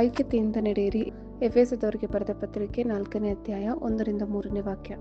ಐಕ್ಯತೆಯಿಂದ ನಡೆಯಿರಿ. ಎಫೆಸದವರಿಗೆ ಬರೆದ ಪತ್ರಿಕೆ ನಾಲ್ಕನೇ ಅಧ್ಯಾಯ ಒಂದರಿಂದ ಮೂರನೇ ವಾಕ್ಯ.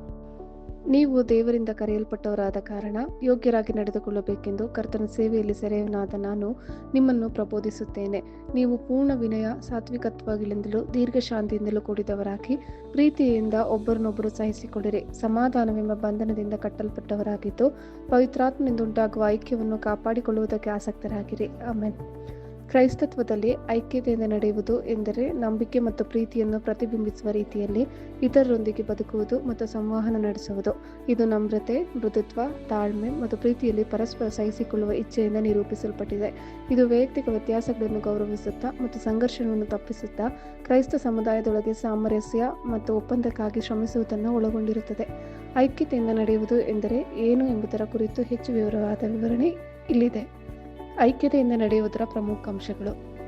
ನೀವು ದೇವರಿಂದ ಕರೆಯಲ್ಪಟ್ಟವರಾದ ಕಾರಣ ಯೋಗ್ಯರಾಗಿ ನಡೆದುಕೊಳ್ಳಬೇಕೆಂದು ಕರ್ತನ ಸೇವೆಯಲ್ಲಿ ಸೆರೆಯವನಾದ ನಾನು ನಿಮ್ಮನ್ನು ಪ್ರಬೋಧಿಸುತ್ತೇನೆ. ನೀವು ಪೂರ್ಣ ವಿನಯ, ಸಾತ್ವಿಕತ್ವಗಳಿಂದಲೂ ದೀರ್ಘಶಾಂತಿಯಿಂದಲೂ ಕೂಡಿದವರಾಗಿ ಪ್ರೀತಿಯಿಂದ ಒಬ್ಬರನ್ನೊಬ್ಬರು ಸಹಿಸಿಕೊಂಡಿರಿ ಸಮಾಧಾನವೆಂಬ ಬಂಧನದಿಂದ ಕಟ್ಟಲ್ಪಟ್ಟವರಾಗಿದ್ದು ಪವಿತ್ರಾತ್ಮನಿಂದ ಉಂಟಾಗುವ ಐಕ್ಯವನ್ನು ಕಾಪಾಡಿಕೊಳ್ಳುವುದಕ್ಕೆ ಆಸಕ್ತರಾಗಿರಿ. ಆಮೇಲೆ ಕ್ರೈಸ್ತತ್ವದಲ್ಲಿ ಐಕ್ಯತೆಯಿಂದ ನಡೆಯುವುದು ಎಂದರೆ ನಂಬಿಕೆ ಮತ್ತು ಪ್ರೀತಿಯನ್ನು ಪ್ರತಿಬಿಂಬಿಸುವ ರೀತಿಯಲ್ಲಿ ಇತರರೊಂದಿಗೆ ಬದುಕುವುದು ಮತ್ತು ಸಂವಹನ ನಡೆಸುವುದು. ಇದು ನಮ್ರತೆ, ಮೃದುತ್ವ, ತಾಳ್ಮೆ ಮತ್ತು ಪ್ರೀತಿಯಲ್ಲಿ ಪರಸ್ಪರ ಸಹಿಸಿಕೊಳ್ಳುವ ಇಚ್ಛೆಯಿಂದ ನಿರೂಪಿಸಲ್ಪಟ್ಟಿದೆ. ಇದು ವೈಯಕ್ತಿಕ ವ್ಯತ್ಯಾಸಗಳನ್ನು ಗೌರವಿಸುತ್ತಾ ಮತ್ತು ಸಂಘರ್ಷವನ್ನು ತಪ್ಪಿಸುತ್ತಾ ಕ್ರೈಸ್ತ ಸಮುದಾಯದೊಳಗೆ ಸಾಮರಸ್ಯ ಮತ್ತು ಒಪ್ಪಂದಕ್ಕಾಗಿ ಶ್ರಮಿಸುವುದನ್ನು ಒಳಗೊಂಡಿರುತ್ತದೆ. ಐಕ್ಯತೆಯಿಂದ ನಡೆಯುವುದು ಎಂದರೆ ಏನು ಎಂಬುದರ ಕುರಿತು ಹೆಚ್ಚು ವಿವರವಾದ ವಿವರಣೆ ಇಲ್ಲಿದೆ. ಐಕ್ಯತೆಯಿಂದ ನಡೆಯುವುದರ ಪ್ರಮುಖ ಅಂಶಗಳು.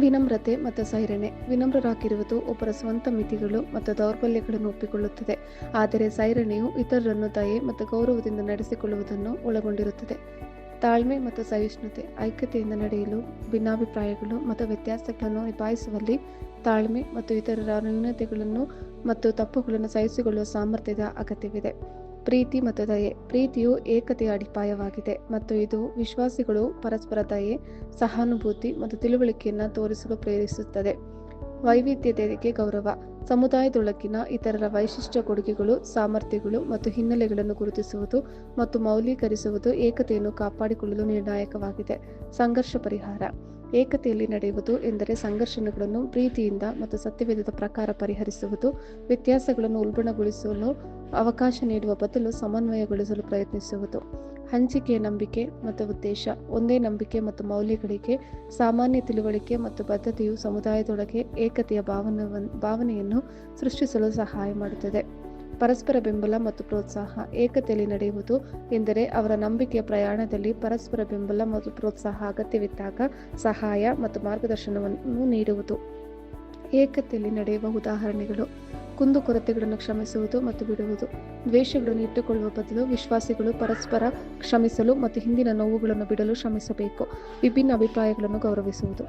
ವಿನಮ್ರತೆ ಮತ್ತು ಸೈರಣೆ. ವಿನಮ್ರರಾಗಿರುವುದು ಒಬ್ಬರ ಸ್ವಂತ ಮಿತಿಗಳು ಮತ್ತು ದೌರ್ಬಲ್ಯಗಳನ್ನು ಒಪ್ಪಿಕೊಳ್ಳುತ್ತದೆ. ಆದರೆ ಸೈರಣೆಯು ಇತರರನ್ನು ದಯೆ ಮತ್ತು ಗೌರವದಿಂದ ನಡೆಸಿಕೊಳ್ಳುವುದನ್ನು ಒಳಗೊಂಡಿರುತ್ತದೆ. ತಾಳ್ಮೆ ಮತ್ತು ಸಹಿಷ್ಣುತೆ. ಐಕ್ಯತೆಯಿಂದ ನಡೆಯಲು ಭಿನ್ನಾಭಿಪ್ರಾಯಗಳು ಮತ್ತು ವ್ಯತ್ಯಾಸಗಳನ್ನು ನಿಭಾಯಿಸುವಲ್ಲಿ ತಾಳ್ಮೆ ಮತ್ತು ಇತರರ ನ್ಯೂನತೆಗಳನ್ನು ಮತ್ತು ತಪ್ಪುಗಳನ್ನು ಸಹಿಸಿಕೊಳ್ಳುವ ಸಾಮರ್ಥ್ಯದ ಅಗತ್ಯವಿದೆ. ಪ್ರೀತಿ ಮತ್ತು ದಯೆ. ಪ್ರೀತಿಯು ಏಕತೆಯ ಅಡಿಪಾಯವಾಗಿದೆ ಮತ್ತು ಇದು ವಿಶ್ವಾಸಿಗಳು ಪರಸ್ಪರ ದಯೆ, ಸಹಾನುಭೂತಿ ಮತ್ತು ತಿಳುವಳಿಕೆಯನ್ನು ತೋರಿಸಲು ಪ್ರೇರಿಸುತ್ತದೆ ವೈವಿಧ್ಯತೆಗೆ ಗೌರವ. ಸಮುದಾಯದೊಳಗಿನ ಇತರರ ವೈಶಿಷ್ಟ್ಯ ಕೊಡುಗೆಗಳು, ಸಾಮರ್ಥ್ಯಗಳು ಮತ್ತು ಹಿನ್ನೆಲೆಗಳನ್ನು ಗುರುತಿಸುವುದು ಮತ್ತು ಮೌಲ್ಯೀಕರಿಸುವುದು ಏಕತೆಯನ್ನು ಕಾಪಾಡಿಕೊಳ್ಳಲು ನಿರ್ಣಾಯಕವಾಗಿದೆ. ಸಂಘರ್ಷ ಪರಿಹಾರ. ಏಕತೆಯಲ್ಲಿ ನಡೆಯುವುದು ಎಂದರೆ ಸಂಘರ್ಷಣೆಗಳನ್ನು ಪ್ರೀತಿಯಿಂದ ಮತ್ತು ಸತ್ಯವೇದದ ಪ್ರಕಾರ ಪರಿಹರಿಸುವುದು, ವ್ಯತ್ಯಾಸಗಳನ್ನು ಉಲ್ಬಣಗೊಳಿಸಲು ಅವಕಾಶ ನೀಡುವ ಬದಲು ಸಮನ್ವಯಗೊಳಿಸಲು ಪ್ರಯತ್ನಿಸುವುದು. ಹಂಚಿಕೆಯ ನಂಬಿಕೆ ಮತ್ತು ಉದ್ದೇಶ. ಒಂದೇ ನಂಬಿಕೆ ಮತ್ತು ಮೌಲ್ಯಗಳಿಗೆ, ಸಾಮಾನ್ಯ ತಿಳುವಳಿಕೆ ಮತ್ತು ಬದ್ಧತೆಯು ಸಮುದಾಯದೊಳಗೆ ಏಕತೆಯ ಭಾವನ ಭಾವನೆಯನ್ನು ಸೃಷ್ಟಿಸಲು ಸಹಾಯ ಮಾಡುತ್ತದೆ. ಪರಸ್ಪರ ಬೆಂಬಲ ಮತ್ತು ಪ್ರೋತ್ಸಾಹ ಏಕತೆಯಲ್ಲಿ ನಡೆಯುವುದು ಎಂದರೆ ಅವರ ನಂಬಿಕೆಯ ಪ್ರಯಾಣದಲ್ಲಿ ಪರಸ್ಪರ ಬೆಂಬಲ ಮತ್ತು ಪ್ರೋತ್ಸಾಹ ಅಗತ್ಯವಿದ್ದಾಗ ಸಹಾಯ ಮತ್ತು ಮಾರ್ಗದರ್ಶನವನ್ನು ನೀಡುವುದು. ಏಕತೆಯಲ್ಲಿ ನಡೆಯುವ ಉದಾಹರಣೆಗಳು. ಕುಂದುಕೊರತೆಗಳನ್ನು ಕ್ಷಮಿಸುವುದು ಮತ್ತು ಬಿಡುವುದು. ದ್ವೇಷಗಳನ್ನು ಇಟ್ಟುಕೊಳ್ಳುವ ಬದಲು ವಿಶ್ವಾಸಿಗಳು ಪರಸ್ಪರ ಕ್ಷಮಿಸಲು ಮತ್ತು ಹಿಂದಿನ ನೋವುಗಳನ್ನು ಬಿಡಲು ಶ್ರಮಿಸಬೇಕು. ವಿಭಿನ್ನ ಅಭಿಪ್ರಾಯಗಳನ್ನು ಗೌರವಿಸುವುದು.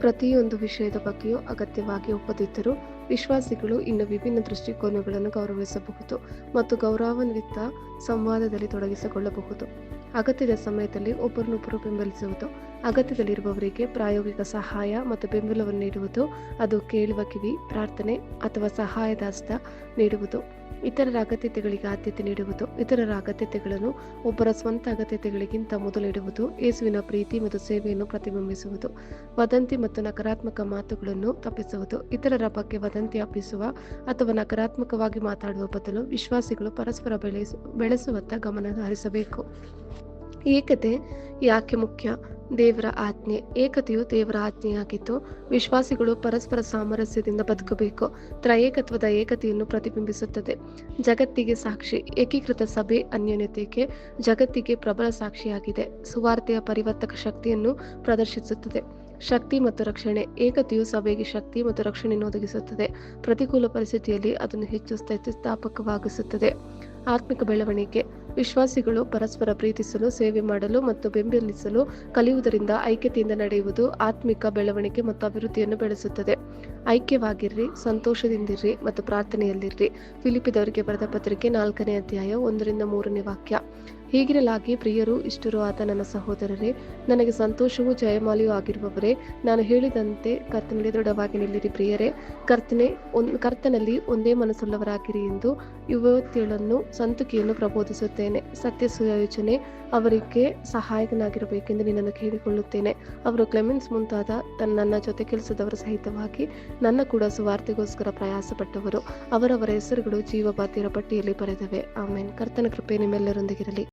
ಪ್ರತಿಯೊಂದು ವಿಷಯದ ಬಗ್ಗೆಯೂ ಅಗತ್ಯವಾಗಿ ಒಪ್ಪದಿದ್ದರೂ ವಿಶ್ವಾಸಿಗಳು ಇನ್ನು ವಿಭಿನ್ನ ದೃಷ್ಟಿಕೋನಗಳನ್ನು ಗೌರವಿಸಬಹುದು ಮತ್ತು ಗೌರವಾನ್ವಿತ ಸಂವಾದದಲ್ಲಿ ತೊಡಗಿಸಿಕೊಳ್ಳಬಹುದು. ಅಗತ್ಯದ ಸಮಯದಲ್ಲಿ ಒಬ್ಬರನ್ನೊಬ್ಬರು ಬೆಂಬಲಿಸುವುದು. ಅಗತ್ಯದಲ್ಲಿರುವವರಿಗೆ ಪ್ರಾಯೋಗಿಕ ಸಹಾಯ ಮತ್ತು ಬೆಂಬಲವನ್ನು ನೀಡುವುದು. ಅದು ಕೇಳುವ ಕಿವಿ, ಪ್ರಾರ್ಥನೆ ಅಥವಾ ಸಹಾಯದ ಹಸ್ತ ನೀಡುವುದು. ಇತರರ ಅಗತ್ಯತೆಗಳಿಗೆ ಆದ್ಯತೆ ನೀಡುವುದು. ಇತರರ ಅಗತ್ಯತೆಗಳನ್ನು ಒಬ್ಬರ ಸ್ವಂತ ಅಗತ್ಯತೆಗಳಿಗಿಂತ ಮೊದಲಿಡುವುದು. ಯೇಸುವಿನ ಪ್ರೀತಿ ಮತ್ತು ಸೇವೆಯನ್ನು ಪ್ರತಿಬಿಂಬಿಸುವುದು. ವದಂತಿ ಮತ್ತು ನಕಾರಾತ್ಮಕ ಮಾತುಗಳನ್ನು ತಪ್ಪಿಸುವುದು. ಇತರರ ಬಗ್ಗೆ ವದಂತಿ ಅಪ್ಪಿಸುವ ಅಥವಾ ನಕಾರಾತ್ಮಕವಾಗಿ ಮಾತಾಡುವ ಬದಲು ವಿಶ್ವಾಸಿಗಳು ಪರಸ್ಪರ ಬೆಳೆಸು, ಬೆಳೆಸುವತ್ತ ಗಮನ ಹರಿಸಬೇಕು. ಏಕತೆ ಯಾಕೆ ಮುಖ್ಯ? ದೇವರ ಆಜ್ಞೆ. ಏಕತೆಯು ದೇವರ ಆಜ್ಞೆಯಾಗಿದ್ದು ವಿಶ್ವಾಸಿಗಳು ಪರಸ್ಪರ ಸಾಮರಸ್ಯದಿಂದ ಬದುಕಬೇಕು. ತ್ರಯೇಕತ್ವದ ಏಕತೆಯನ್ನು ಪ್ರತಿಬಿಂಬಿಸುತ್ತದೆ. ಜಗತ್ತಿಗೆ ಸಾಕ್ಷಿ. ಏಕೀಕೃತ ಸಭೆ ಅನ್ಯೋನ್ಯತೆಗೆ ಜಗತ್ತಿಗೆ ಪ್ರಬಲ ಸಾಕ್ಷಿಯಾಗಿದೆ. ಸುವಾರ್ತೆಯ ಪರಿವರ್ತಕ ಶಕ್ತಿಯನ್ನು ಪ್ರದರ್ಶಿಸುತ್ತದೆ. ಶಕ್ತಿ ಮತ್ತು ರಕ್ಷಣೆ. ಏಕತೆಯು ಸಭೆಗೆ ಶಕ್ತಿ ಮತ್ತು ರಕ್ಷಣೆಯನ್ನು ಒದಗಿಸುತ್ತದೆ. ಪ್ರತಿಕೂಲ ಪರಿಸ್ಥಿತಿಯಲ್ಲಿ ಅದನ್ನು ಹೆಚ್ಚು ಸ್ಥಿತಿಸ್ಥಾಪಕವಾಗಿಸುತ್ತದೆ. ಆತ್ಮಿಕ ಬೆಳವಣಿಗೆ. ವಿಶ್ವಾಸಿಗಳು ಪರಸ್ಪರ ಪ್ರೀತಿಸಲು, ಸೇವೆ ಮಾಡಲು ಮತ್ತು ಬೆಂಬಲಿಸಲು ಕಲಿಯುವುದರಿಂದ ಐಕ್ಯತೆಯಿಂದ ನಡೆಯುವುದು ಆತ್ಮಿಕ ಬೆಳವಣಿಗೆ ಮತ್ತು ಅಭಿವೃದ್ಧಿಯನ್ನು ಬೆಳೆಸುತ್ತದೆ. ಐಕ್ಯವಾಗಿರ್ರಿ, ಸಂತೋಷದಿಂದಿರ್ರಿ ಮತ್ತು ಪ್ರಾರ್ಥನೆಯಲ್ಲಿರ್ರಿ. ಫಿಲಿಪಿದವರಿಗೆ ಬರೆದ ಪತ್ರಿಕೆ ನಾಲ್ಕನೇ ಅಧ್ಯಾಯ ಒಂದರಿಂದ ಮೂರನೇ ವಾಕ್ಯ. ಹೀಗಿರಲಾಗಿ ಪ್ರಿಯರು, ಇಷ್ಟರು ಆದ ನನ್ನ ಸಹೋದರರೇ, ನನಗೆ ಸಂತೋಷವೂ ಜಯಮಾಲಿಯೂ ಆಗಿರುವವರೇ, ನಾನು ಹೇಳಿದಂತೆ ಕರ್ತನಲ್ಲಿ ದೃಢವಾಗಿ ನಿಲ್ಲಿರಿ ಪ್ರಿಯರೇ. ಕರ್ತನೆ ಒಂದು ಕರ್ತನಲ್ಲಿ ಒಂದೇ ಮನಸ್ಸುಳ್ಳವರಾಗಿರಿ ಎಂದು ಯುವತಿಗಳನ್ನು ಸಂತುಕಿಯನ್ನು ಪ್ರಬೋಧಿಸುತ್ತೇನೆ. ಸತ್ಯ ಸುಯೋಚನೆ ಅವರಿಗೆ ಸಹಾಯಕನಾಗಿರಬೇಕೆಂದು ನಿನ್ನನ್ನು ಕೇಳಿಕೊಳ್ಳುತ್ತೇನೆ. ಅವರು ಕ್ಲೆಮೆನ್ಸ್ ಮುಂತಾದ ತನ್ನ, ನನ್ನ ಜೊತೆ ಕೆಲಸದವರ ಸಹಿತವಾಗಿ ನನ್ನ ಕೂಡ ಸುವಾರ್ತೆಗೋಸ್ಕರ ಪ್ರಯಾಸಪಟ್ಟವರು. ಅವರವರ ಹೆಸರುಗಳು ಜೀವ ಬಾಧ್ಯರ ಪಟ್ಟಿಯಲ್ಲಿ ಬರೆದವೆ. ಆಮೇನ್. ಕರ್ತನ ಕೃಪೆ ನಿಮ್ಮೆಲ್ಲರೊಂದಿಗಿರಲಿ.